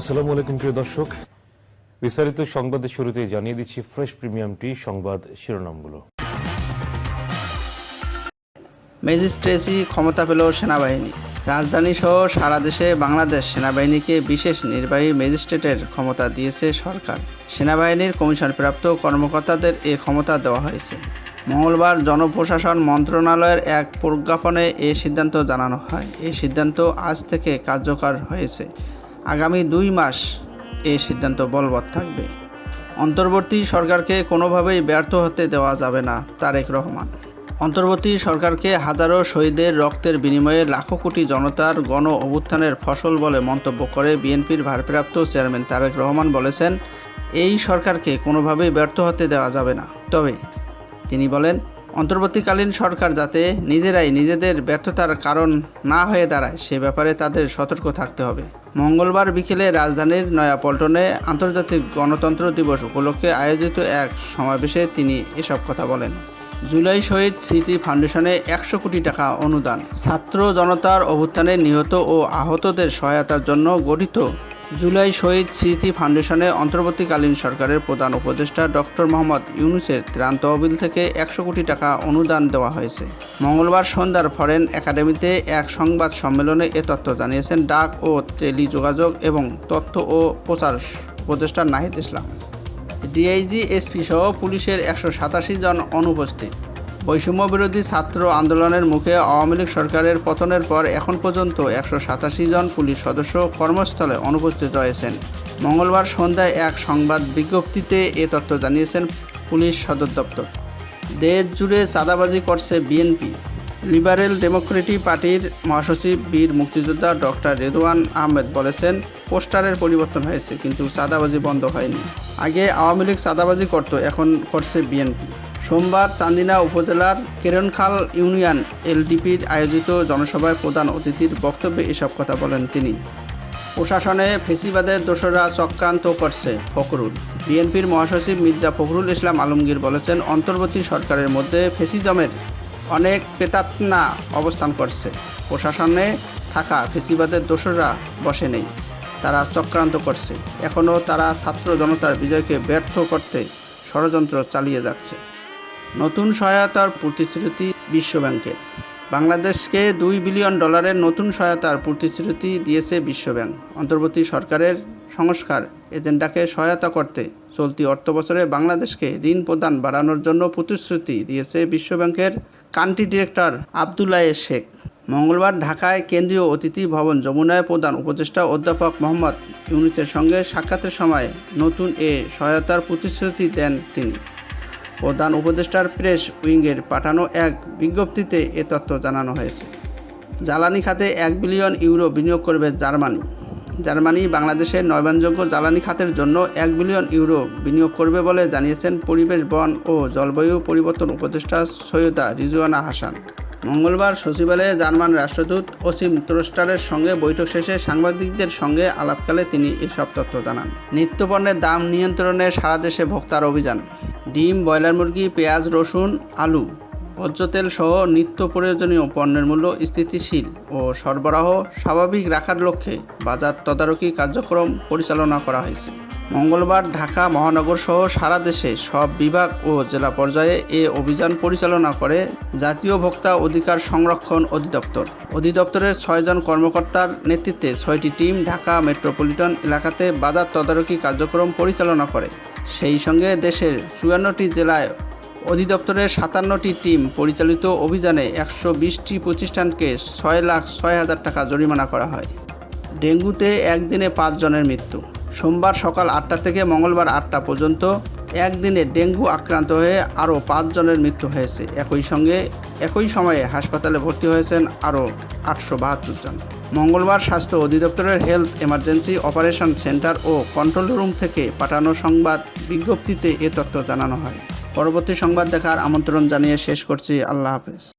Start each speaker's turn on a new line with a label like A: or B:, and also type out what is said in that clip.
A: আসসালামু আলাইকুম, প্রিয় দর্শক। বিস্তারিত সংবাদের শুরুতে জানিয়ে দিচ্ছি, ফ্রেশ প্রিমিয়াম টি সংবাদ শিরোনামগুলো।
B: ম্যাজিস্ট্রেসি ক্ষমতা পেল সেনাবাহিনী। রাজধানী সহ সারা দেশে বাংলাদেশ সেনাবাহিনীকে বিশেষ নির্বাহী ম্যাজিস্ট্রেটের ক্ষমতা দিয়েছে সরকার। সেনাবাহিনীর কমিশনপ্রাপ্ত কর্মকর্তাদের এ ক্ষমতা দেওয়া হয়েছে। মঙ্গলবার জনপ্রশাসন মন্ত্রণালয়ের এক প্রজ্ঞাপনে এ সিদ্ধান্ত জানানো হয়। এই সিদ্ধান্ত আজ থেকে কার্যকর হয়েছে। আগামী দুই মাস এই সিদ্ধান্ত বলবৎ থাকবে। অন্তর্বর্তী সরকারকে কোনোভাবেই ব্যর্থ হতে দেওয়া যাবে না, তারেক রহমান। অন্তর্বর্তী সরকারকে হাজারো শহীদের রক্তের বিনিময়ে লাখো কোটি জনতার গণ অভ্যুত্থানের ফসল বলে মন্তব্য করে বিএনপির ভারপ্রাপ্ত চেয়ারম্যান তারেক রহমান বলেছেন, এই সরকারকে কোনোভাবেই ব্যর্থ হতে দেওয়া যাবে না। তবে তিনি বলেন, অন্তর্বর্তীকালীন সরকার যাতে নিজেরাই নিজেদের ব্যর্থতার কারণ না হয়ে দাঁড়ায়, সে ব্যাপারে তাদের সতর্ক থাকতে হবে। মঙ্গলবার বিকেলে রাজধানীর নয়াপল্টনে আন্তর্জাতিক গণতন্ত্র দিবস উপলক্ষে আয়োজিত এক সমাবেশে তিনি এসব কথা বলেন। জুলাই শহীদ স্মৃতি ফাউন্ডেশনে একশো কোটি টাকা অনুদান। ছাত্র জনতার অভ্যুত্থানে নিহত ও আহতদের সহায়তার জন্য গঠিত জুলাই শহীদ স্মৃতি ফাউন্ডেশনে অন্তর্বর্তীকালীন সরকারের প্রধান উপদেষ্টা ডক্টর মোহাম্মদ ইউনুসের ত্রাণ তহবিল থেকে একশো কোটি টাকা অনুদান দেওয়া হয়েছে। মঙ্গলবার সন্ধ্যার ফরেন একাডেমিতে এক সংবাদ সম্মেলনে এ তথ্য জানিয়েছেন ডাক ও টেলিযোগাযোগ এবং তথ্য ও প্রচার উপদেষ্টা নাহিদ ইসলাম। ডিআইজি, এসপি সহ পুলিশের একশো সাতাশি জন অনুপস্থিত। বৈষম্য বিরোধী ছাত্র আন্দোলনের মুখে আওয়ামী লীগ সরকারের পতনের পর এখন পর্যন্ত একশো সাতাশি জন পুলিশ সদস্য কর্মস্থলে অনুপস্থিত রয়েছেন। মঙ্গলবার সন্ধ্যায় এক সংবাদ বিজ্ঞপ্তিতে এ তথ্য জানিয়েছেন পুলিশ সদর দপ্তর। দেশ জুড়ে চাঁদাবাজি করছে বিএনপি। লিবারেল ডেমোক্রেটিক পার্টির মহাসচিব বীর মুক্তিযোদ্ধা ডক্টর রেদওয়ান আহমেদ বলেছেন, পোস্টারের পরিবর্তন হয়েছে, কিন্তু চাঁদাবাজি বন্ধ হয়নি। আগে আওয়ামী লীগ চাঁদাবাজি করত, এখন করছে বিএনপি। সোমবার চান্দিনা উপজেলার কেরনখাল ইউনিয়ন এলডিপির আয়োজিত জনসভায় প্রধান অতিথির বক্তব্যে এসব কথা বলেন তিনি। প্রশাসনে ফেসিবাদের দোষরা চক্রান্ত করছে ফখরুল। বিএনপির মহাসচিব মির্জা ফখরুল ইসলাম আলমগীর বলেছেন, অন্তর্বর্তী সরকারের মধ্যে ফেসিজমের অনেক পেতাত্না অবস্থান করছে। প্রশাসনে থাকা ফেসিবাদের দোষরা বসে নেই। তারা চক্রান্ত করছে। এখনও তারা ছাত্র জনতার বিজয়কে ব্যর্থ করতে ষড়যন্ত্র চালিয়ে যাচ্ছে। নতুন সহায়তার প্রতিশ্রুতি বিশ্বব্যাংকের বাংলাদেশকে দুই বিলিয়ন ডলারের নতুন সহায়তার প্রতিশ্রুতি দিয়েছে বিশ্বব্যাংক। অন্তর্বর্তী সরকারের সংস্কার এজেন্ডাকে সহায়তা করতে চলতি অর্থবছরে বাংলাদেশকে ঋণ প্রদান বাড়ানোর জন্য প্রতিশ্রুতি দিয়েছে বিশ্বব্যাংকের কান্ট্রি ডিরেক্টর আবদুল্লাহ শেখ। মঙ্গলবার ঢাকায় কেন্দ্রীয় অতিথি ভবন যমুনায় প্রধান উপদেষ্টা অধ্যাপক মোহাম্মদ ইউনুসের সঙ্গে সাক্ষাতের সময় নতুন এ সহায়তার প্রতিশ্রুতি দেন তিনি। প্রধান উপদেষ্টার প্রেস উইংয়ের পাঠানো এক বিজ্ঞপ্তিতে এ তথ্য জানানো হয়েছে। জ্বালানি খাতে এক বিলিয়ন ইউরো বিনিয়োগ করবে জার্মানি। জার্মানি বাংলাদেশের নবায়নযোগ্য জ্বালানি খাতের জন্য এক বিলিয়ন ইউরো বিনিয়োগ করবে বলে জানিয়েছেন পরিবেশ, বন ও জলবায়ু পরিবর্তন উপদেষ্টা সৈয়দা রিজওয়ানা হাসান। মঙ্গলবার সচিবালয়ে জার্মান রাষ্ট্রদূত অসীম ত্রস্টারের সঙ্গে বৈঠক শেষে সাংবাদিকদের সঙ্গে আলাপকালে তিনি এসব তথ্য জানান। নিত্যপণ্যের দাম নিয়ন্ত্রণে সারা দেশে ভোক্তার অভিযান। ডিম, ব্রয়লার মুরগি, পেঁয়াজ, রসুন, আলু ভোজ্য তেল সহ নিত্য প্রয়োজনীয় পণ্যের মূল্য স্থিতিশীল ও সরবরাহ স্বাভাবিক রাখার লক্ষ্যে বাজার তদারকি কার্যক্রম পরিচালনা করা হয়েছে। মঙ্গলবার ঢাকা মহানগর সহ সারা দেশে সব বিভাগ ও জেলা পর্যায়ে এ অভিযান পরিচালনা করে জাতীয় ভোক্তা অধিকার সংরক্ষণ অধিদপ্তর। অধিদপ্তরের ছয়জন কর্মকর্তার নেতৃত্বে ছয়টি টিম ঢাকা মেট্রোপলিটন এলাকাতে বাজার তদারকি কার্যক্রম পরিচালনা করে। সেই সঙ্গে দেশের চুয়ান্নটি জেলায় অধিদপ্তরের সাতান্নটি টিম পরিচালিত অভিযানে একশো বিশটি প্রতিষ্ঠানকে ছয় লাখ ছয় হাজার টাকা জরিমানা করা হয়। ডেঙ্গুতে একদিনে পাঁচজনের মৃত্যু। সোমবার সকাল আটটা থেকে মঙ্গলবার আটটা পর্যন্ত একদিনে ডেঙ্গু আক্রান্ত হয়ে আরও পাঁচজনের মৃত্যু হয়েছে। একই সঙ্গে একই সময়ে হাসপাতালে ভর্তি হয়েছেন আরও আটশো বাহাত্তর জন। মঙ্গলবার স্বাস্থ্য অধিদপ্তরের হেলথ এমার্জেন্সি অপারেশন সেন্টার ও কন্ট্রোল রুম থেকে পাঠানো সংবাদ বিজ্ঞপ্তিতে এ তথ্য জানানো হয়। পরবর্তী সংবাদ দেখার আমন্ত্রণ জানিয়ে শেষ করছি। আল্লাহ হাফেজ।